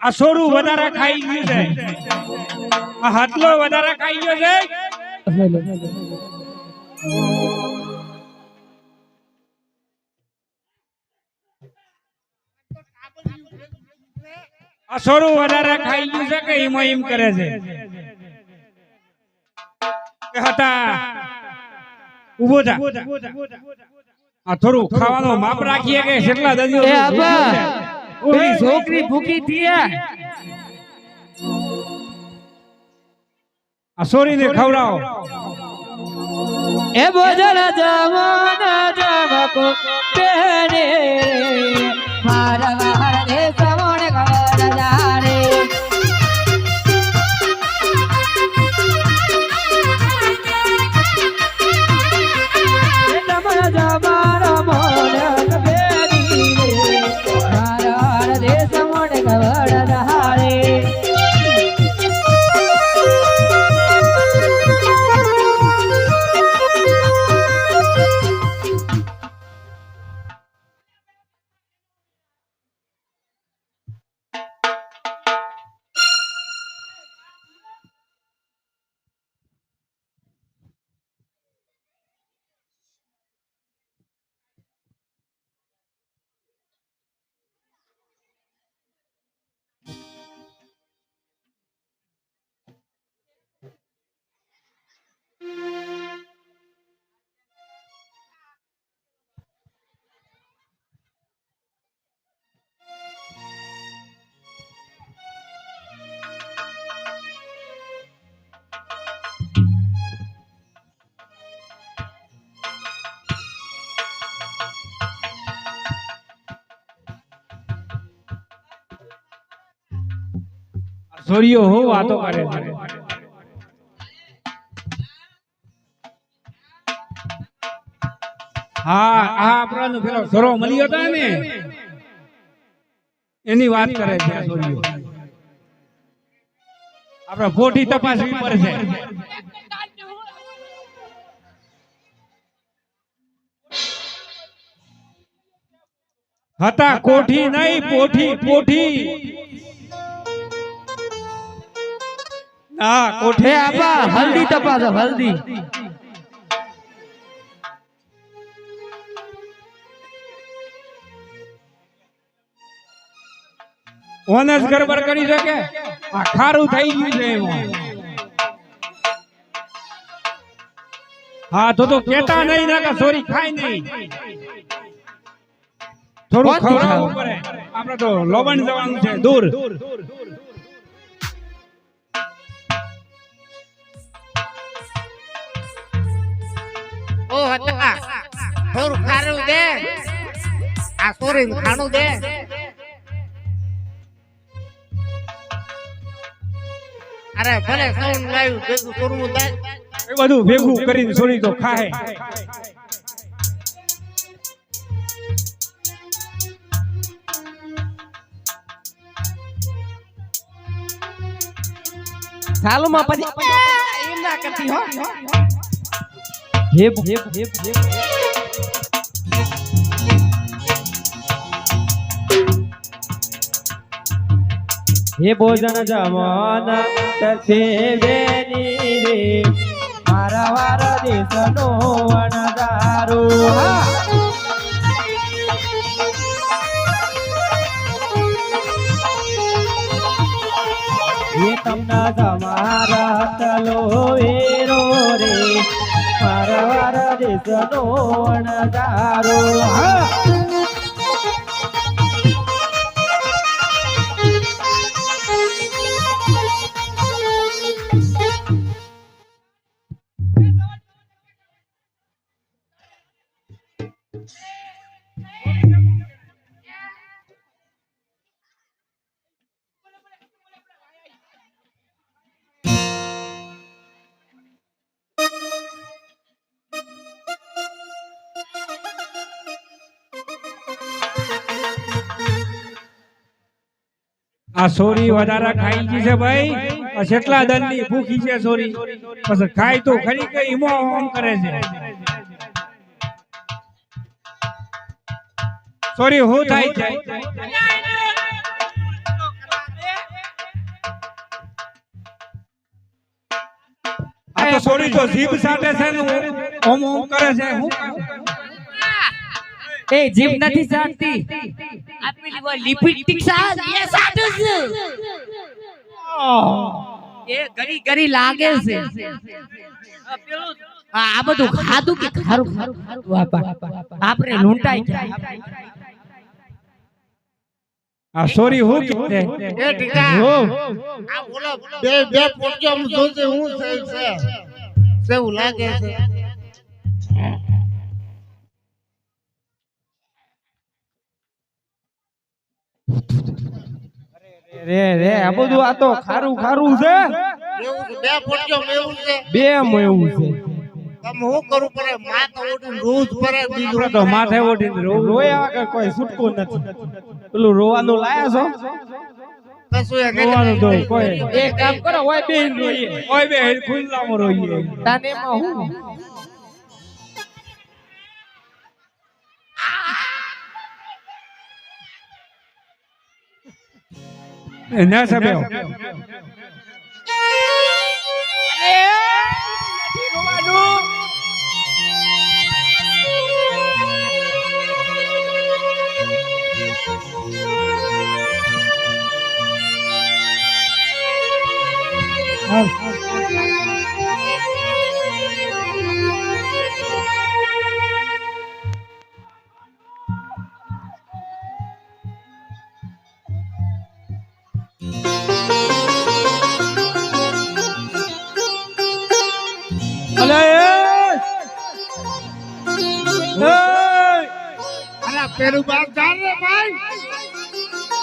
આ સોરું વધારે ખાઈ ગયું છે. આ હાથલો વધારે ખાઈ ગયો છે. આ સોરું વધારે ખાઈ ગયું છે કે એમાં એમ કરે છે? કે હતા. ઊભો થા. આ થોડું ખાવાનો માપ રાખીએ કે કેટલા આબા પેલી છોકરી ભૂખી થયા. આ સોરીને ખવડાવો. એ બોજલ જવાના જવકો પહેરે. મારા વાળ સોરીઓ હો, વાતો કરે છે. હા, આ આપણાનો પેલો સોરો મળ્યો હતો ને. એની વાત કરે છે આ સોરીઓ. આપણે પોઠી તપાસવી પડશે હતા, કોઠી નહીં, પોઠી પોઠી. હા કોઠે. આપા હલ્દી તપાસો હલ્દી. ઓનસ ગરબર કરી શકે? આ ખારું થઈ ગયું છે એમાં. હા તો તો કેતા નહીં ના કે સોરી ખાય નહીં. થોડું ખવડાવવું પડે. આપણે તો લોબણ જવાનું છે દૂર. ઓ હતા થોડું ખારું દે. આ સોરી ખાણું દે. અરે ભલે સૌન લાવ્યું ભેગું કરવું દે એ બધું ભેગું કરીને સોરી તો ખાય ચાલુમાં પછી એમ ના કરતી હો. હેપ હેપ હેપ હેપ હે ભોજન જમાના તરફે વેની રે, મારા વાર દેશનો વનદારો હા તમના તમારા તલો વેરો રે મારા વાર દેશનો વનદારો હા. આ સોરી વધારા ખાઈ ગઈ છે ભાઈ. કેટલા દનની ભૂખી છે સોરી. પછી ખાય તો ખરી કઈ ઈમો ઓમ કરે છે. સોરી, હું થાય છે? આ સોરી તો જીભ સાટે છે ને હું એ જીભ નથી સાટતી પેલી વો લિપસ્ટિક સાજ એ સાજુ છે એ ગરી ગરી લાગે છે. આ પેલું આ આ બધું ખાધું કે ખારું? ખારું? આપણે લૂંટાઈ જાય. આ સોરી હું કે એ ટીકા આ બોલો. બે બે પોટજો હું જોજે હું છે છે. સેવું લાગે છે? રે રે આ બધું આ તો ખારું ખારું છે. બે પોટજો એવું છે. બે એમ છે. તમે હું કરું પડે? માથ ઓઢીને રોજ પડે બીજું. તો માથે ઓઢીને રોવું. રોયા વગર કોઈ છૂટકો નથી. પેલું રોવાનું લાયા છો? રોવાનું તો કોઈ એક કામ કરો હોય બેન રોઈએ. કોઈ બે ખુલ્લામાં રોઈએ. તાને એમાં હું? એ ના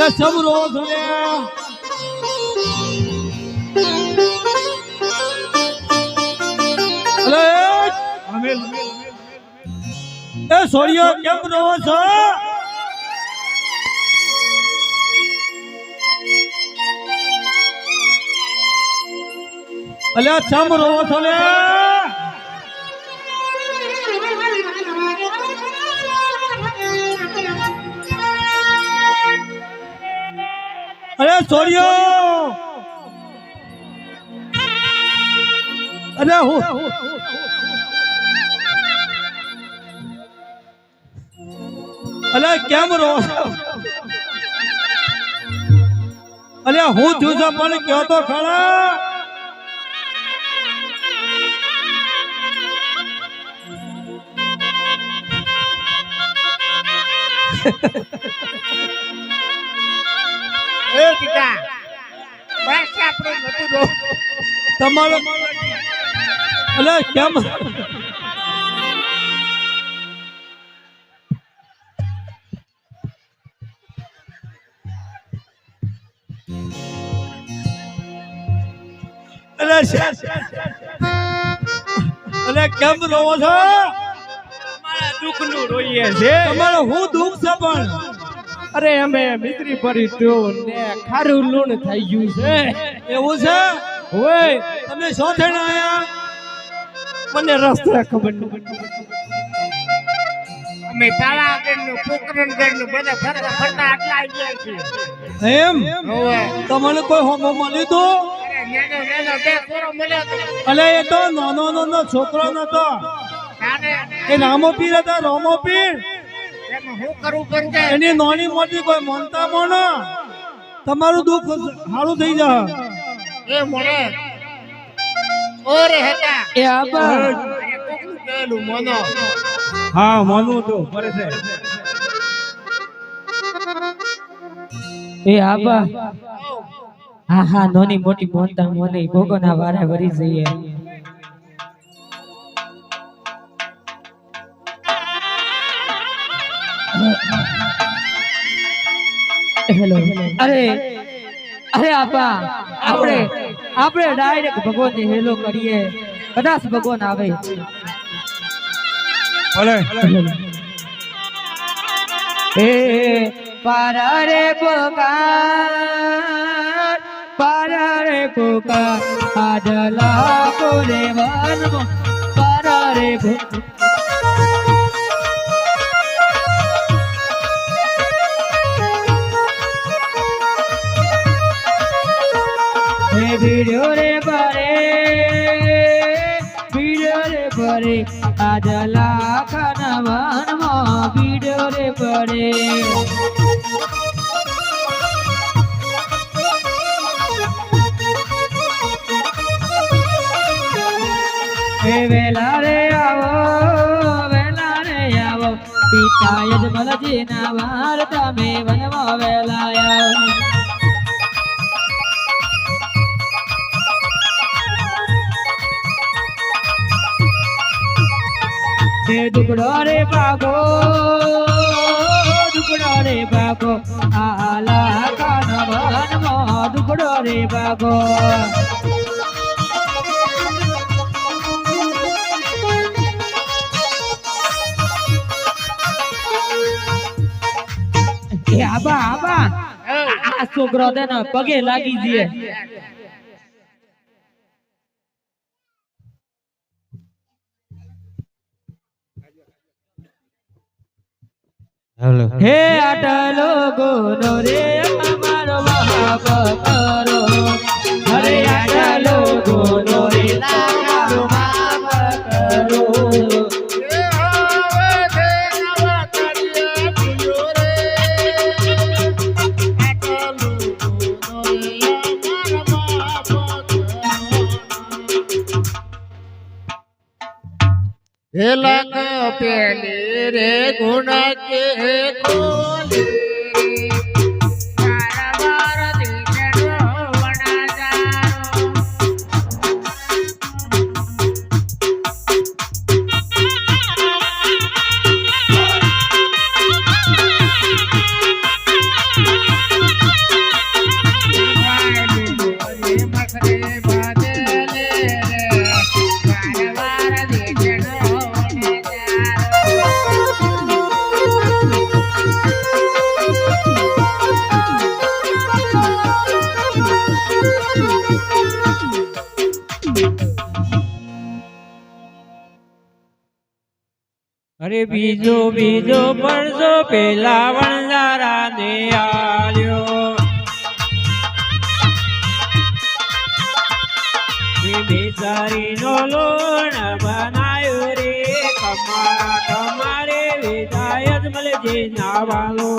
અલે સબ રો છો લે અલે. એ! સોડિયો કેમ રહો છો? અલ્યા ચમ રહો છો લે? અરે સોડિયો અરે હું? અરે કેમ રહો અરે હું થયું છે પણ કયો તો ખરા એ ટીકા. બસ આપણે નથી દો તમારો અલે કેમ? અલે શા- અલે કેમ રોવો છો? દુઃખનું રોઈએ છે. તમારો હું દુઃખ છે પણ? અરે અમે મિત્રી ભરી તું ને ખારું લૂણ થઈ ગયું છે. એવું છે? હોય. તમે શો થઈને આયા? મને રસ્તા ખબર નથી અમે પાળા નું પોકરણનું બધા ફરતા ફરતા આટલા આવી ગયા છીએ. એમ? તમને કોઈ હોમો મળ્યું તો અરે નેનો નેનો બે છોરો મળ્યો તો. અલે એ તો નાનો નાનો છોકરો નતો. એ રામો પીર હતા રોમો પીર? એની નાની મોટી કોઈ માનતા મોનો તમારું દુઃખ સારું થઈ જાય. એ મોડે ઓરે હતા. એ આબા અરે મોનો. હા માનું તો પરે છે. એ આબા હા હા નોની મોટી મોનતા મોને ભોગોના વારે વરી જઈએ. હેલો. અરે અરે આપા આપણે આપણે ડાયરેક્ટ ભગવાનને હેલો કરીએ. કદાચ ભગવાન આવે. ભલે એ પારા રે પુકાર પારા રે પુકાર આદલા કોરે વન પારા રે પુકાર પડે આજલા લાખના વનમાં ભીડ રે પડે. એ વેલા રે આવો, વેલા રે આવો. પિતા યજમલજી ના વાર તમે વનમાં વેલા હે દુકડો રે ભાગો દુકડો રે ભાગો. આલા કાન વનમાં દુકડો રે ભાગો. આબા આબા આ છોકરો તેને પગે લાગી જઈએ હે આટલો ગોનો રે અમારો મહાભક્તરો અરે બીજો બીજો પડજો પેલા વણઝારા દે આલ્યો. બેચારી લોણ બનાયો રે કમારા તમારે વિદાયત મળે નાવાલો.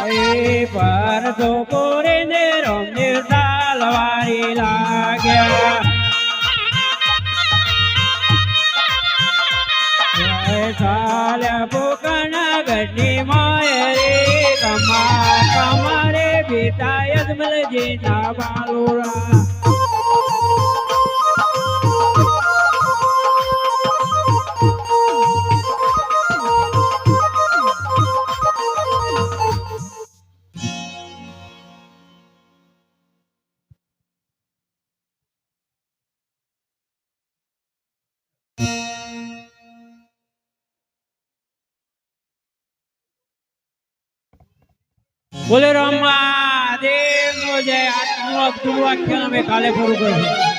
અરે પર તો ગઢની માય રે કમા કમારે બેટાયત મળજે ના બાલોરા બોલે રામા દેવ નો જય આત્મા આખ્યાન અમે કાલે પૂરું કરીશું